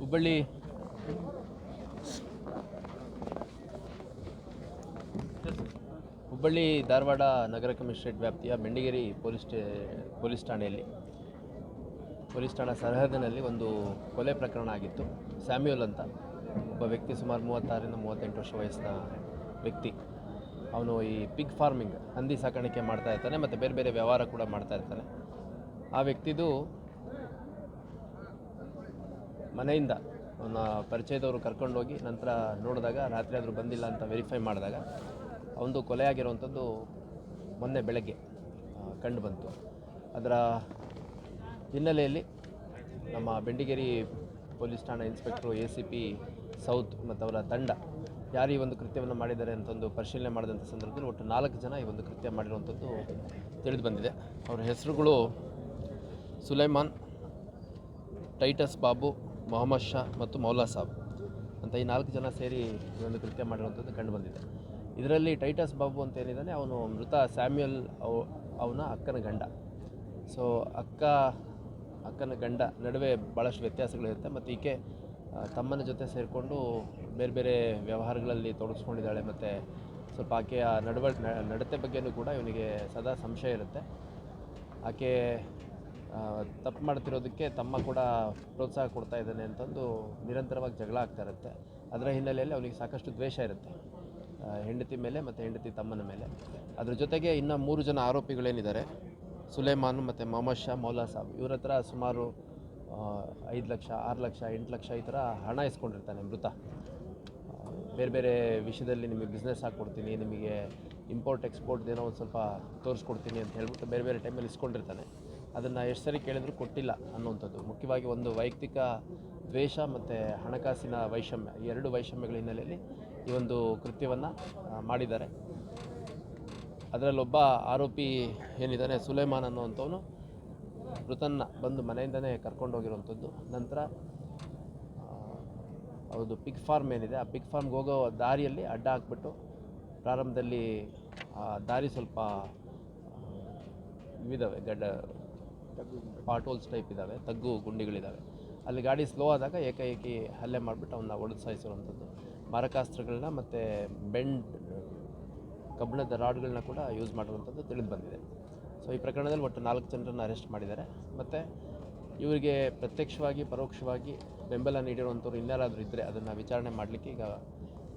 ಹುಬ್ಬಳ್ಳಿ. ಹುಬ್ಬಳ್ಳಿ ಧಾರವಾಡ ನಗರ ಕಮಿಷನರೇಟ್ ವ್ಯಾಪ್ತಿಯ Bendigeri police police ಠಾಣೆಯಲ್ಲಿ. ಪೊಲೀಸ್ ಠಾಣಾ ಸರಹದಿನಲ್ಲಿ ಒಂದು ಕೊಲೆ ಪ್ರಕರಣ ಆಗಿತ್ತು. ಸ್ಯಾಮ್ಯೂಲ್ ಅಂತ. ಒಬ್ಬ ವ್ಯಕ್ತಿ ಸುಮಾರು ಮೂವತ್ತಾರರಿಂದ ಮೂವತ್ತೆಂಟು ವರ್ಷ ವಯಸ್ಸಿನ ವ್ಯಕ್ತಿ. ಅವನು ಈ ಪಿಗ್ ಫಾರ್ಮಿಂಗ್ ಹಂದಿ ಸಾಕಾಣಿಕೆ ಮಾಡ್ತಾ ಇರ್ತಾನೆ, ಮತ್ತು ಬೇರೆ ಬೇರೆ ವ್ಯವಹಾರ ಕೂಡ ಮಾಡ್ತಾ ಇರ್ತಾನೆ. ಆ ವ್ಯಕ್ತಿದು ಮನೆಯಿಂದ ಅವನ ಪರಿಚಯದವರು ಕರ್ಕೊಂಡೋಗಿ ನಂತರ ನೋಡಿದಾಗ ರಾತ್ರಿ ಆದರೂ ಬಂದಿಲ್ಲ ಅಂತ ವೆರಿಫೈ ಮಾಡಿದಾಗ ಅವನದು ಕೊಲೆಯಾಗಿರುವಂಥದ್ದು ಮೊನ್ನೆ ಬೆಳಗ್ಗೆ ಕಂಡು ಬಂತು. ಅದರ ಹಿನ್ನೆಲೆಯಲ್ಲಿ ನಮ್ಮ ಬೆಂಡಿಗೇರಿ ಪೊಲೀಸ್ ಠಾಣಾ inspector A C P south ಮತ್ತು ಅವರ ತಂಡ ಯಾರು ಈ ಒಂದು ಕೃತ್ಯವನ್ನು ಮಾಡಿದ್ದಾರೆ ಅಂತ ಒಂದು ಪರಿಶೀಲನೆ ಮಾಡಿದಂಥ ಸಂದರ್ಭದಲ್ಲಿ ಒಟ್ಟು ನಾಲ್ಕು ಜನ ಈ ಒಂದು ಕೃತ್ಯ ಮಾಡಿರುವಂಥದ್ದು ತಿಳಿದು ಬಂದಿದೆ. ಅವರ ಹೆಸರುಗಳು ಸುಲೈಮಾನ್, ಟೈಟಸ್ ಬಾಬು ಮೊಹಮ್ಮದ್ ಶಾ ಮತ್ತು ಮೌಲಾ ಸಾಬ್ ಅಂತ ಈ ನಾಲ್ಕು ಜನ ಸೇರಿ ಈ ಒಂದು ಕೃತ್ಯ ಮಾಡಿರುವಂಥದ್ದು ಕಂಡು ಬಂದಿದೆ. ಇದರಲ್ಲಿ ಟೈಟಸ್ ಬಾಬು ಅಂತ ಏನಿದ್ದಾನೆ, ಅವನು ಮೃತ ಸ್ಯಾಮ್ಯುಯಲ್ ಅವ, ಅವನ ಅಕ್ಕನ ಗಂಡ. ಸೊ ಅಕ್ಕ, ಅಕ್ಕನ ಗಂಡ ನಡುವೆ ಭಾಳಷ್ಟು ವ್ಯತ್ಯಾಸಗಳಿರುತ್ತೆ ಮತ್ತು ಈಕೆ ತಮ್ಮನ ಜೊತೆ ಸೇರಿಕೊಂಡು ಬೇರೆ ಬೇರೆ ವ್ಯವಹಾರಗಳಲ್ಲಿ ತೊಡಗಿಸ್ಕೊಂಡಿದ್ದಾಳೆ ಮತ್ತು ಸ್ವಲ್ಪ ಆಕೆಯ ನಡವ ನ- ನಡತೆ ಬಗ್ಗೆನೂ ಕೂಡ ಇವನಿಗೆ ಸದಾ ಸಂಶಯ ಇರುತ್ತೆ. ಆಕೆ ತಪ್ಪು ಮಾಡ್ತಿರೋದಕ್ಕೆ ತಮ್ಮ ಕೂಡ ಪ್ರೋತ್ಸಾಹ ಕೊಡ್ತಾ ಇದ್ದಾನೆ ಅಂತಂದು ನಿರಂತರವಾಗಿ ಜಗಳ ಆಗ್ತಾ ಇರುತ್ತೆ. ಅದರ ಹಿನ್ನೆಲೆಯಲ್ಲಿ ಅವನಿಗೆ ಸಾಕಷ್ಟು ದ್ವೇಷ ಇರುತ್ತೆ. ಹೆಂಡತಿ ಮೇಲೆ ಮತ್ತು ಹೆಂಡತಿ ತಮ್ಮನ ಮೇಲೆ. ಅದ್ರ ಜೊತೆಗೆ ಇನ್ನು ಮೂರು ಜನ ಆರೋಪಿಗಳೇನಿದ್ದಾರೆ. ಸುಲೇಮಾನ್ ಮತ್ತು ಮೊಹಮ್ಮದ್ ಶಾ, ಮೌಲಾ ಸಾಬ್. ಇವ್ರ ಹತ್ರ ಸುಮಾರು ಐದು ಲಕ್ಷ, ಆರು ಲಕ್ಷ, ಎಂಟು ಲಕ್ಷ ಈ ಥರ ಹಣ ಇಸ್ಕೊಂಡಿರ್ತಾನೆ ಮೃತ. ಬೇರೆ ಬೇರೆ ವಿಷಯದಲ್ಲಿ ನಿಮಗೆ ಬಿಸ್ನೆಸ್ ಹಾಕ್ಕೊಡ್ತೀನಿ, ನಿಮಗೆ ಇಂಪೋರ್ಟ್ ಎಕ್ಸ್ಪೋರ್ಟ್ ಏನೋ ಒಂದು ಸ್ವಲ್ಪ ತೋರಿಸ್ಕೊಡ್ತೀನಿ ಅಂತ ಹೇಳ್ಬಿಟ್ಟು ಬೇರೆ ಬೇರೆ ಟೈಮಲ್ಲಿ ಇಸ್ಕೊಂಡಿರ್ತಾನೆ. ಅದನ್ನು ಎಷ್ಟು ಸರಿ ಕೇಳಿದ್ರು ಕೊಟ್ಟಿಲ್ಲ ಅನ್ನುವಂಥದ್ದು. ಮುಖ್ಯವಾಗಿ ಒಂದು ವೈಯಕ್ತಿಕ ದ್ವೇಷ ಮತ್ತು ಹಣಕಾಸಿನ ವೈಷಮ್ಯ, ಈ ಎರಡು ವೈಷಮ್ಯಗಳ ಹಿನ್ನೆಲೆಯಲ್ಲಿ ಈ ಒಂದು ಕೃತ್ಯವನ್ನು ಮಾಡಿದ್ದಾರೆ. ಅದರಲ್ಲೊಬ್ಬ ಆರೋಪಿ ಏನಿದ್ದಾನೆ, ಸುಲೇಮಾನ್ ಅನ್ನುವಂಥವನು ಮೃತನ್ನ ಬಂದು ಮನೆಯಿಂದನೇ ಕರ್ಕೊಂಡು ಹೋಗಿರುವಂಥದ್ದು. ನಂತರ ಹೌದು, ಪಿಗ್ ಫಾರ್ಮ್ ಏನಿದೆ, ಆ ಪಿಗ್ ಫಾರ್ಮ್ಗೆ ಹೋಗೋ ದಾರಿಯಲ್ಲಿ ಅಡ್ಡ ಹಾಕ್ಬಿಟ್ಟು ಪ್ರಾರಂಭದಲ್ಲಿ ದಾರಿ ಸ್ವಲ್ಪ ವಿವಿಧ ಗಡ್ಡ ಪಾಟೋಲ್ಸ್ ಟೈಪ್ ಇದ್ದಾವೆ ತಗ್ಗು ಗುಂಡಿಗಳಿದ್ದಾವೆ ಅಲ್ಲಿ ಗಾಡಿ ಸ್ಲೋ ಆದಾಗ ಏಕಾಏಕಿ ಹಲ್ಲೆ ಮಾಡಿಬಿಟ್ಟು ಅವನ್ನ ಒಡೆದು ಸಾಯಿಸಿರುವಂಥದ್ದು. ಮಾರಕಾಸ್ತ್ರಗಳನ್ನ ಮತ್ತು ಬೆಂಡ್, ಕಬ್ಬಿಣದ ರಾಡ್ಗಳನ್ನ ಕೂಡ ಯೂಸ್ ಮಾಡಿರುವಂಥದ್ದು ತಿಳಿದು ಬಂದಿದೆ. ಸೊ ಈ ಪ್ರಕರಣದಲ್ಲಿ ಒಟ್ಟು ನಾಲ್ಕು ಜನರನ್ನು ಅರೆಸ್ಟ್ ಮಾಡಿದ್ದಾರೆ. ಮತ್ತು ಇವರಿಗೆ ಪ್ರತ್ಯಕ್ಷವಾಗಿ, ಪರೋಕ್ಷವಾಗಿ ಬೆಂಬಲ ನೀಡಿರುವಂಥವ್ರು ಇನ್ಯಾರಾದರೂ ಇದ್ದರೆ ಅದನ್ನು ವಿಚಾರಣೆ ಮಾಡಲಿಕ್ಕೆ ಈಗ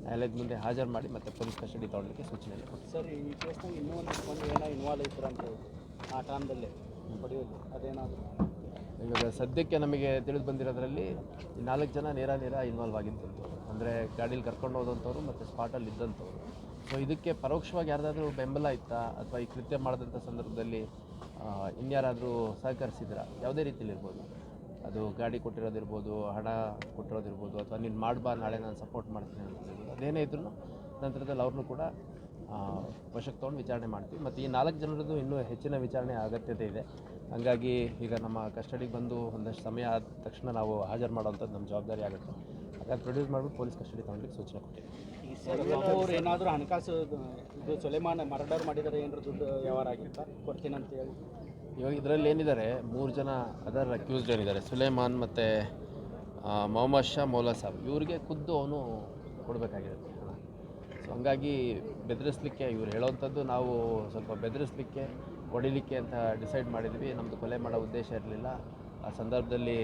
ನ್ಯಾಯಾಲಯದ ಮುಂದೆ ಹಾಜರು ಮಾಡಿ ಮತ್ತು ಪೊಲೀಸ್ ಕಸ್ಟಡಿ ತಗೊಳ್ಳಲಿಕ್ಕೆ ಸೂಚನೆ ಸರ್, ಈ ಕೇಸ್ನಾಗ ಇನ್ನೂ ಒಂದು ಇನ್ವಾಲ್ವ್ ಇದ್ರು ಅಂತ ಆ ಟೈಮ್ದಲ್ಲಿ ಹೊಡೆಯೋದು ಅದೇನಾದರೂ. ಇವಾಗ ಸದ್ಯಕ್ಕೆ ನಮಗೆ ತಿಳಿದು ಬಂದಿರೋದ್ರಲ್ಲಿ ನಾಲ್ಕು ಜನ ನೇರ ನೇರ ಇನ್ವಾಲ್ವ್ ಆಗಿದ್ದಂಥವ್ರು. ಅಂದರೆ ಗಾಡೀಲಿ ಕರ್ಕೊಂಡು ಹೋದಂಥವ್ರು ಮತ್ತು ಸ್ಪಾಟಲ್ಲಿ ಇದ್ದಂಥವ್ರು. ಸೊ ಇದಕ್ಕೆ ಪರೋಕ್ಷವಾಗಿ ಯಾರ್ದಾದ್ರೂ ಬೆಂಬಲ ಇತ್ತಾ? ಅಥವಾ ಈ ಕೃತ್ಯ ಮಾಡಿದಂಥ ಸಂದರ್ಭದಲ್ಲಿ ಇನ್ಯಾರಾದರೂ ಸಹಕರಿಸಿದ್ರ ಯಾವುದೇ ರೀತಿಯಲ್ಲಿ ಇರ್ಬೋದು. ಅದು ಗಾಡಿ ಕೊಟ್ಟಿರೋದಿರ್ಬೋದು, ಹಣ ಕೊಟ್ಟಿರೋದಿರ್ಬೋದು, ಅಥವಾ ನೀನು ಮಾಡ್ಬಾ, ನಾಳೆ ನಾನು ಸಪೋರ್ಟ್ ಮಾಡ್ತೀನಿ ಅಂತ ಅದೇನೇ ಇದ್ರೂ ನಂತರದಲ್ಲಿ ಅವ್ರನ್ನೂ ಕೂಡ ವಶಕ್ಕೆ ತೊಗೊಂಡು ವಿಚಾರಣೆ ಮಾಡ್ತೀವಿ. ಮತ್ತು ಈ ನಾಲ್ಕು ಜನರದ್ದು ಇನ್ನೂ ಹೆಚ್ಚಿನ ವಿಚಾರಣೆ ಅಗತ್ಯತೆ ಇದೆ. ಹಾಗಾಗಿ ಈಗ ನಮ್ಮ ಕಸ್ಟಡಿಗೆ ಬಂದು ಒಂದಷ್ಟು ಸಮಯ ಆದ ತಕ್ಷಣ ನಾವು ಹಾಜರು ಮಾಡೋವಂಥದ್ದು ನಮ್ಮ ಜವಾಬ್ದಾರಿ ಆಗುತ್ತೆ. ಹಾಗಾಗಿ ಪ್ರೊಡ್ಯೂಸ್ ಮಾಡಿಬಿಟ್ಟು ಪೊಲೀಸ್ ಕಸ್ಟಡಿ ತೊಗೊಳ್ಲಿಕ್ಕೆ ಸೂಚನೆ ಕೊಟ್ಟಿದ್ದೀವಿ. ಅವ್ರು ಏನಾದರೂ ಹಣಕಾಸು ಇದು ಸುಲೇಮಾನ ಮರ್ಡರ್ ಮಾಡಿದರೆ ಏನಾದ್ರು ದುಡ್ಡು ವ್ಯವಹಾರ ಆಗಿತ್ತಾ? ಕೊಡ್ತೀನಿ ಅಂತ ಹೇಳಿ. ಇವಾಗ ಇದರಲ್ಲಿ ಏನಿದ್ದಾರೆ ಮೂರು ಜನ ಅದರ್ ಅಕ್ಯೂಸ್ಡ್ ಏನಿದ್ದಾರೆ ಸುಲೇಮಾನ್ ಮತ್ತು ಮೊಹಮ್ಮದ್ ಶಾ ಮೌಲಾ ಸಾಬ್. ಇವರಿಗೆ ಖುದ್ದು ಅವನು ಕೊಡಬೇಕಾಗಿರುತ್ತೆ. ಹಂಗಾಗಿ ಬೆದರಿಸ್ಲಿಕ್ಕೆ ಇವ್ರು ಹೇಳೋವಂಥದ್ದು ನಾವು ಸ್ವಲ್ಪ ಬೆದರಿಸ್ಲಿಕ್ಕೆ ಹೊಡಿಲಿಕ್ಕೆ ಅಂತ ಡಿಸೈಡ್ ಮಾಡಿದ್ವಿ. ನಮ್ಮದು ಕೊಲೆ ಮಾಡೋ ಉದ್ದೇಶ ಇರಲಿಲ್ಲ. ಆ ಸಂದರ್ಭದಲ್ಲಿ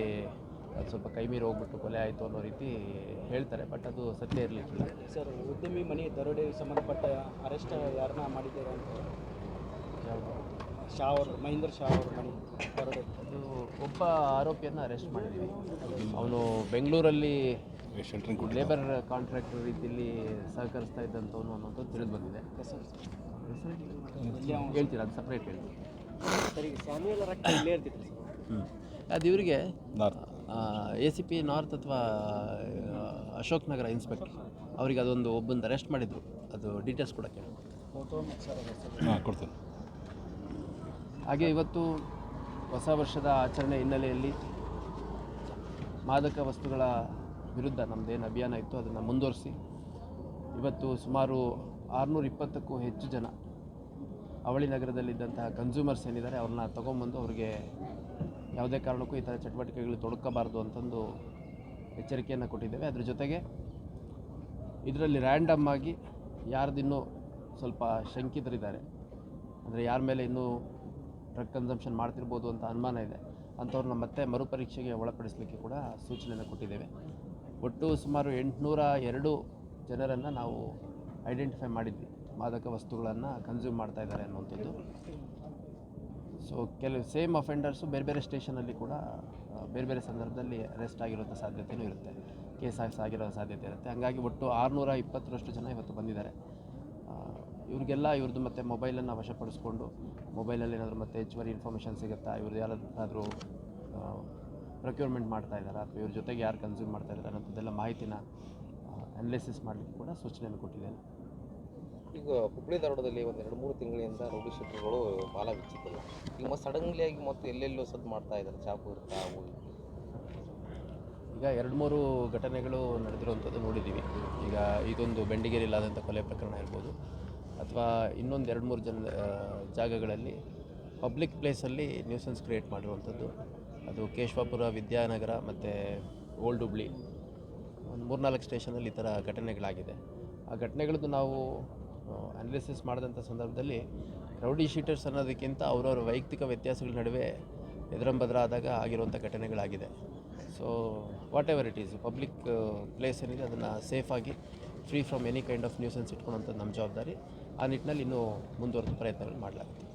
ಅದು ಸ್ವಲ್ಪ ಕೈ ಮೀರಿ ಹೋಗ್ಬಿಟ್ಟು ಕೊಲೆ ಆಯಿತು ಅನ್ನೋ ರೀತಿ ಹೇಳ್ತಾರೆ ಬಟ್ ಅದು ಸತ್ಯ ಇರಲಿಕ್ಕಿಲ್ಲ. ಸರ್ ಉದ್ಯಮಿ ಮನಿ ದರೋಡೆ ಸಂಬಂಧಪಟ್ಟ ಅರೆಸ್ಟ್ ಯಾರನ್ನ ಮಾಡಿದ್ದೀರಾ ಅಂತ? ಶಾ ಅವರು ಮಹೇಂದ್ರ ಶಾ ಅವ್ರ ಮನೆ ದರೋಡೆ. ಅದು ಒಬ್ಬ ಆರೋಪಿಯನ್ನು ಅರೆಸ್ಟ್ ಮಾಡಿದ್ದೀವಿ ಅವನು ಬೆಂಗಳೂರಲ್ಲಿ ಲೇಬರ್ ಕಾಂಟ್ರಾಕ್ಟರ್ ರೀತಿಯಲ್ಲಿ ಸಹಕರಿಸ್ತಾ ಇದ್ದಂಥವನು ಅನ್ನೋದು ತಿಳಿದು ಬಂದಿದೆ. ಹೇಳ್ತೀರಾ? ಅದು ಸಪ್ರೇಟ್ ಸರ್ ಅದು ಇವರಿಗೆ ಎ ಸಿ ಪಿ ನಾರ್ತ್ ಅಥವಾ ಅಶೋಕ್ ನಗರ ಇನ್ಸ್ಪೆಕ್ಟರ್ ಅವರಿಗೆ ಅದೊಂದು ಒಬ್ಬಂದು ಅರೆಸ್ಟ್ ಮಾಡಿದ್ರು. ಅದು ಡೀಟೇಲ್ಸ್ ಕೂಡ ಕೇಳಿ ಕೊಡ್ತೇನೆ. ಹಾಗೆ ಇವತ್ತು ಹೊಸ ವರ್ಷದ ಆಚರಣೆ ಹಿನ್ನೆಲೆಯಲ್ಲಿ ಮಾದಕ ವಸ್ತುಗಳ ವಿರುದ್ಧ ನಮ್ಮದೇನು ಅಭಿಯಾನ ಇತ್ತು ಅದನ್ನು ಮುಂದುವರಿಸಿ. ಇವತ್ತು ಸುಮಾರು ಆರುನೂರ ಇಪ್ಪತ್ತಕ್ಕೂ ಹೆಚ್ಚು ಜನ ಅವಳಿ ನಗರದಲ್ಲಿದ್ದಂತಹ ಕನ್ಸ್ಯೂಮರ್ಸ್ ಏನಿದ್ದಾರೆ ಅವ್ರನ್ನ ತೊಗೊಂಬಂದು ಅವ್ರಿಗೆ ಯಾವುದೇ ಕಾರಣಕ್ಕೂ ಈ ಥರ ಚಟುವಟಿಕೆಗಳು ತೊಡಕಬಾರ್ದು ಅಂತಂದು ಎಚ್ಚರಿಕೆಯನ್ನು ಕೊಟ್ಟಿದ್ದೇವೆ. ಅದ್ರ ಜೊತೆಗೆ ಇದರಲ್ಲಿ ರ್ಯಾಂಡಮ್ ಆಗಿ ಯಾರ್ದಿನ್ನೂ ಸ್ವಲ್ಪ ಶಂಕಿತರಿದ್ದಾರೆ. ಅಂದರೆ ಯಾರ ಮೇಲೆ ಇನ್ನೂ ಡ್ರಗ್ ಕನ್ಸಂಪ್ಷನ್ ಮಾಡ್ತಿರ್ಬೋದು ಅಂತ ಅನುಮಾನ ಇದೆ. ಅಂಥವ್ರನ್ನ ಮತ್ತೆ ಮರುಪರೀಕ್ಷೆಗೆ ಒಳಪಡಿಸಲಿಕ್ಕೆ ಕೂಡ ಸೂಚನೆಯನ್ನು ಕೊಟ್ಟಿದ್ದೇವೆ. ಒಟ್ಟು ಸುಮಾರು ಎಂಟುನೂರ ಎರಡು ಜನರನ್ನು ನಾವು ಐಡೆಂಟಿಫೈ ಮಾಡಿದ್ವಿ. ಮಾದಕ ವಸ್ತುಗಳನ್ನು ಕನ್ಸ್ಯೂಮ್ ಮಾಡ್ತಾ ಇದ್ದಾರೆ ಅನ್ನುವಂಥದ್ದು. ಸೊ ಕೆಲವು ಸೇಮ್ ಅಫೆಂಡರ್ಸು ಬೇರೆ ಬೇರೆ ಸ್ಟೇಷನಲ್ಲಿ ಕೂಡ ಬೇರೆ ಬೇರೆ ಸಂದರ್ಭದಲ್ಲಿ ಅರೆಸ್ಟ್ ಆಗಿರುವಂಥ ಸಾಧ್ಯತೆಯೂ ಇರುತ್ತೆ. ಕೇಸ್ ಆಗಿರೋ ಸಾಧ್ಯತೆ ಇರುತ್ತೆ. ಹಂಗಾಗಿ ಒಟ್ಟು ಆರುನೂರ ಇಪ್ಪತ್ತರಷ್ಟು ಜನ ಇವತ್ತು ಬಂದಿದ್ದಾರೆ. ಇವ್ರಿಗೆಲ್ಲ ಇವ್ರದ್ದು ಮತ್ತೆ ಮೊಬೈಲನ್ನು ವಶಪಡಿಸ್ಕೊಂಡು, ಮೊಬೈಲಲ್ಲಿ ಏನಾದರೂ ಮತ್ತೆ ಹೆಚ್ಚುವರಿ ಇನ್ಫಾರ್ಮೇಷನ್ ಸಿಗುತ್ತಾ, ಇವ್ರದ್ದು ಯಾರಾದರೂ ಪ್ರೊಕ್ಯೂರ್ಮೆಂಟ್ ಮಾಡ್ತಾ ಇದ್ದಾರೆ ಅಥವಾ ಇವ್ರ ಜೊತೆಗೆ ಯಾರು ಕನ್ಸ್ಯೂಮ್ ಮಾಡ್ತಾ ಇದ್ದಾರೆ ಅನ್ನೋಂಥದ್ದೆಲ್ಲ ಮಾಹಿತಿನ ಅನಲಿಸಿಸ್ ಮಾಡಲಿಕ್ಕೆ ಕೂಡ ಸೂಚನೆಯನ್ನು ಕೊಟ್ಟಿದ್ದೇನೆ ಈಗ ಹುಬ್ಬಳ್ಳಿ ಧಾರವಾಡದಲ್ಲಿ ಒಂದು ಎರಡು ಮೂರು ತಿಂಗಳಿಂದ ರೌಡಿ ಶೀಟರ್ಗಳು ಬಾಲ ಬಿಚ್ಚಿದ್ದಿಲ್ಲ. ಈಗ ಮತ್ತೆ ಸಡನ್ಲಿ ಆಗಿ ಮತ್ತೆ ಎಲ್ಲೆಲ್ಲೋ ಸದ್ದು ಮಾಡ್ತಾ ಇದ್ದಾರೆ ಚಾಕು ಇರ್ತಾ ಅವು ಈಗ ಎರಡು ಮೂರು ಘಟನೆಗಳು ನಡೆದಿರುವಂಥದ್ದು ನೋಡಿದ್ದೀವಿ. ಈಗ ಇದೊಂದು ಬೆಂಡಿಗೇರಿಲಾದಂಥ ಕೊಲೆ ಪ್ರಕರಣ ಇರ್ಬೋದು. ಅಥವಾ ಇನ್ನೊಂದು ಎರಡು ಮೂರು ಜನ ಜಾಗಗಳಲ್ಲಿ ಪಬ್ಲಿಕ್ ಪ್ಲೇಸಲ್ಲಿ ನ್ಯೂಸೆನ್ಸ್ ಕ್ರಿಯೇಟ್ ಮಾಡಿರುವಂಥದ್ದು. ಅದು ಕೇಶವಾಪುರ ವಿದ್ಯಾನಗರ ಮತ್ತು ಓಲ್ಡ್ ಹುಬ್ಳಿ. ಒಂದು ಮೂರ್ನಾಲ್ಕು ಸ್ಟೇಷನಲ್ಲಿ ಈ ಥರ ಘಟನೆಗಳಾಗಿದೆ. ಆ ಘಟನೆಗಳದ್ದು ನಾವು ಅನಾಲಿಸಿಸ್ ಮಾಡಿದಂಥ ಸಂದರ್ಭದಲ್ಲಿ ರೌಡಿ ಶೀಟರ್ಸ್ ಅನ್ನೋದಕ್ಕಿಂತ ಅವರವ್ರ ವೈಯಕ್ತಿಕ ವ್ಯತ್ಯಾಸಗಳ ನಡುವೆ ಎದುರಂಬದ್ರ ಆದಾಗ ಆಗಿರುವಂಥ ಘಟನೆಗಳಾಗಿದೆ. So whatever it is public place ಏನಿದೆ ಅದನ್ನು ಸೇಫಾಗಿ free from any kind of nuisance ಇಟ್ಕೊಳ್ಳೋಂಥದ್ದು ನಮ್ಮ ಜವಾಬ್ದಾರಿ. ಆ ನಿಟ್ಟಿನಲ್ಲಿ ಇನ್ನೂ ಮುಂದುವರೆದ ಪ್ರಯತ್ನಗಳು ಮಾಡಲಾಗುತ್ತೆ.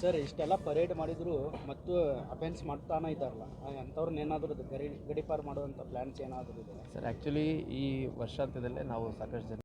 ಸರ್, ಇಷ್ಟೆಲ್ಲ ಪರೇಡ್ ಮಾಡಿದ್ರು ಮತ್ತು ಅಫೆನ್ಸ್ ಮಾಡ್ತಾನೆ ಇದ್ದಾರಲ್ಲ ಅಂಥವ್ರನ್ನ ಏನಾದರೂ ಗಡಿ ಗಡಿಪಾರು ಮಾಡುವಂಥ ಪ್ಲ್ಯಾನ್ಸ್ ಏನಾದರೂ ಇದೆ ಸರ್ ಆ್ಯಕ್ಚುಲಿ ಈ ವರ್ಷಾಂತ್ಯದಲ್ಲೇ ನಾವು ಸಾಕಷ್ಟು ಜನ